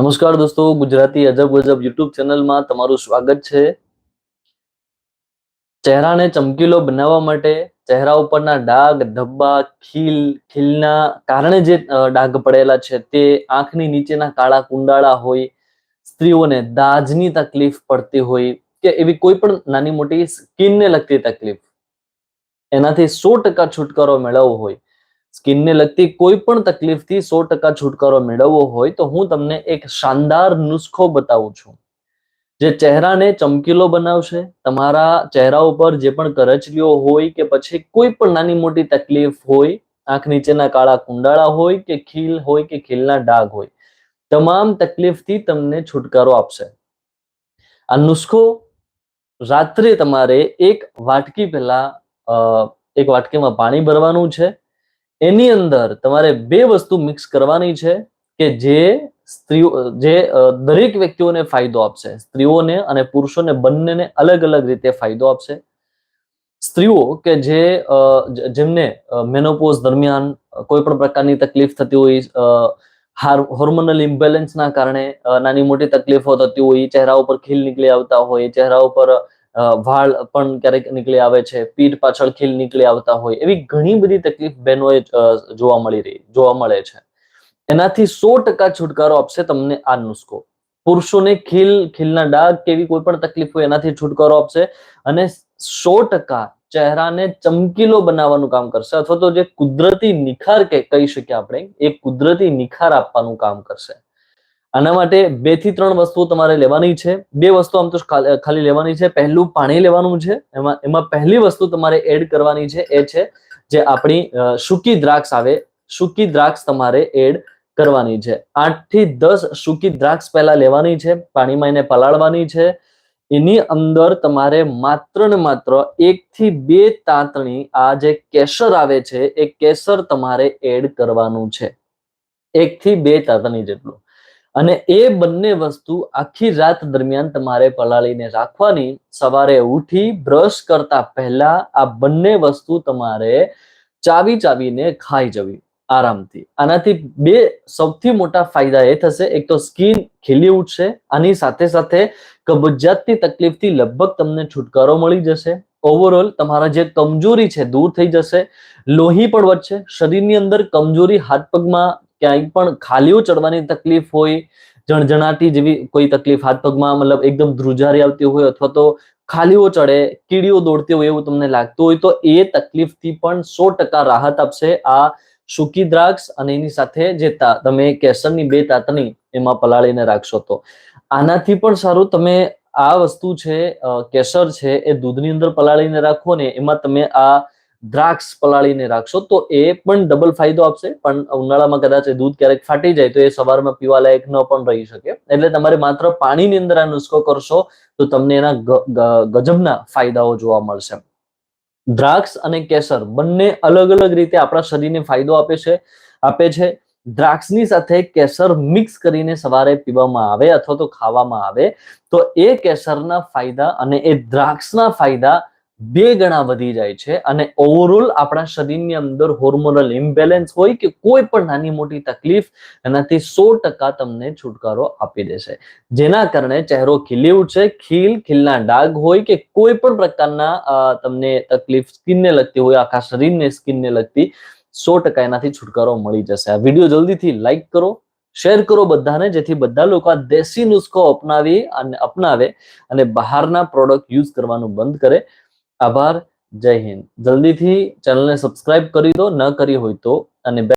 નમસ્કાર દોસ્તો, ગુજરાતી અજબ ગજબ યુટ્યુબ ચેનલમાં તમારું સ્વાગત છે. ચહેરાને ચમકીલો બનાવવા માટે ચહેરા ઉપરના ડાઘ, ધબ્બા, ખીલ, ખીલના કારણે જે ડાઘ પડેલા છે તે આંખની નીચેના કાળા કુંડાળા હોય, સ્ત્રીઓને દાજની તકલીફ પડતી હોય કે એવી કોઈ પણ નાની મોટી સ્કિનને લગતી તકલીફ. એનાથી સો ટકા છુટકારો મેળવવો હોય. સ્કિનને લગતી કોઈ પણ તકલીફથી સો ટકા છુટકારો મેળવવો હોય તો હું તમને એક શાનદાર નુસ્ખો બતાવું છું. જે ચહેરાને ચમકીલો બનાવશે, તમારા ચહેરા ઉપર જે પણ કરચલીઓ હોય કે પછી કોઈ પણ નાની મોટી તકલીફ હોય, આંખ નીચેના કાળા કુંડાળા હોય કે ખીલ હોય કે ખીલના ડાઘ હોય, તમામ તકલીફથી તમને છુટકારો આપશે. આ નુસ્ખો રાત્રે તમારે એક વાટકી પહેલા એક વાટકીમાં પાણી ભરવાનું છે. એની અંદર તમારે બે વસ્તુ મિક્સ કરવાની છે કે જે સ્ત્રીઓ, જે દરેક વ્યક્તિઓને ફાયદો આપશે. સ્ત્રીઓને અને પુરુષોને બંનેને અલગ અલગ રીતે ફાયદો આપશે. સ્ત્રીઓ કે જે જેમને મેનોપોઝ દરમિયાન કોઈ પણ પ્રકારની તકલીફ થતી હોય હોર્મોનલ ઇમ્બેલેન્સના કારણે નાની મોટી તકલીફો થતી હોય, ચહેરા ઉપર ખીલ નીકળી આવતા હોય, ચહેરા ઉપર વાળ પણ ક્યારેક નીકળી આવે છે, પીઠ પાછળ ખીલ નીકળી આવતા હોય, એવી ઘણી બધી તકલીફ બહેનોએ જોવા મળી રહી, જોવા મળે છે. એનાથી સો ટકા છુટકારો આપશે તમને આ નુસ્ખો. પુરુષોને ખીલ, ખીલના ડાઘ કેવી કોઈ પણ તકલીફ હોય એનાથી છુટકારો આપશે અને સો ટકા ચહેરાને ચમકીલો બનાવવાનું કામ કરશે અથવા તો જે કુદરતી નિખાર કહી શકીએ આપણે, એ કુદરતી નિખાર આપવાનું કામ કરશે. આના માટે બેથી ત્રણ વસ્તુઓ તમારે લેવાની છે. બે વસ્તુ આમ તો ખાલી લેવાની છે. પહેલું પાણી લેવાનું છે. એમાં એમાં પહેલી વસ્તુ તમારે એડ કરવાની છે એ છે જે આપણી સૂકી દ્રાક્ષ આવે. સૂકી દ્રાક્ષ તમારે એડ કરવાની છે. આઠથી દસ સૂકી દ્રાક્ષ પહેલા લેવાની છે. પાણીમાં એને પલાળવાની છે. એની અંદર તમારે માત્ર ને માત્ર એક થી બે તાંતણી આ જે કેસર આવે છે એ કેસર તમારે એડ કરવાનું છે. એક થી બે તાંતણી જેટલું. અને એ બંને વસ્તુ આખી રાત દરમિયાન તમારે પલાળીને રાખવાની. સવારે ઉઠી બ્રશ કરતા પહેલા આ બંને વસ્તુ તમારે ચાવી ચાવીને ખાઈ જવી આરામથી. આનાથી બે સૌથી મોટા ફાયદા એ થશે. એક તો સ્કિન ખીલી ઉઠશે. આની સાથે સાથે કબજિયાતની તકલીફથી લગભગ તમને છુટકારો મળી જશે. ઓવરઓલ તમારા જે કમજોરી છે દૂર થઈ જશે. લોહી પણ વધશે. શરીરની અંદર કમજોરી હાથ પગમાં ક્યાંય પણ ખાલીઓ ચડવાની તકલીફ હોય, જણજણાટી જેવી કોઈ તકલીફ, હાથ પગમાં મતલબ એકદમ ધ્રુજારી આવતી હોય અથવા તો ખાલીઓ ચડે, કીડીઓ દોડતી હોય એવું તમને લાગતું હોય, તો એ તકલીફથી પણ સો ટકા રાહત આપશે આ સૂકી દ્રાક્ષ અને એની સાથે જે તમે કેસરની બે તાતણી એમાં પલાળીને રાખશો તો. આનાથી પણ સારું તમે આ વસ્તુ છે કેસર છે એ દૂધની અંદર પલાળીને રાખો ને એમાં તમે આ દ્રાક્ષ પલાળીને રાખશો, તો એ પણ ડબલ ફાયદો આપશે. પણ ઉનાળામાં કદાચ એ દૂધ ક્યારેક ફાટી જાય, તો એ સવારમાં પીવા લાયક ન પણ રહી શકે. એટલે તમારે માત્ર પાણીની અંદર આ નુસ્ખો કરશો, તો તમને એના ગજબના ફાયદાઓ જોવા મળશે. દ્રાક્ષ અને કેસર બંને અલગ અલગ રીતે આપણા શરીરને ફાયદો આપે છે આપે છે. દ્રાક્ષની સાથે કેસર મિક્સ કરીને સવારે પીવામાં આવે અથવા તો ખાવામાં આવે, તો એ કેસરના ફાયદા અને એ દ્રાક્ષના ફાયદા બે ગણા વધી જાય છે અને ઓવરઓલ આપણા શરીરની અંદર હોર્મોનલ ઇમ્બેલેન્સ હોય કે કોઈ પણ નાની મોટી તકલીફ, એનાથી સો ટકા તમને છુટકારો આપી દેશે. જેના કારણે ચહેરો ખીલી ઉઠશે, ખીલ, ખીલના ડાઘ હોય કે કોઈ પણ પ્રકારના તમને તકલીફ સ્કિનને લગતી હોય, આખા શરીરને સ્કિનને લગતી, સો ટકા એનાથી છુટકારો મળી જશે. આ વીડિયો જલ્દીથી લાઈક કરો શેર કરો બધાને, જેથી બધા લોકો આ દેશી નુસ્ખો અપનાવી અને અપનાવે અને બહારના પ્રોડક્ટ યુઝ કરવાનું બંધ કરે. આભાર જય હિન્દ. જલ્દીથી ચેનલને સબસ્ક્રાઇબ કરી દો ન કરી હોય તો અને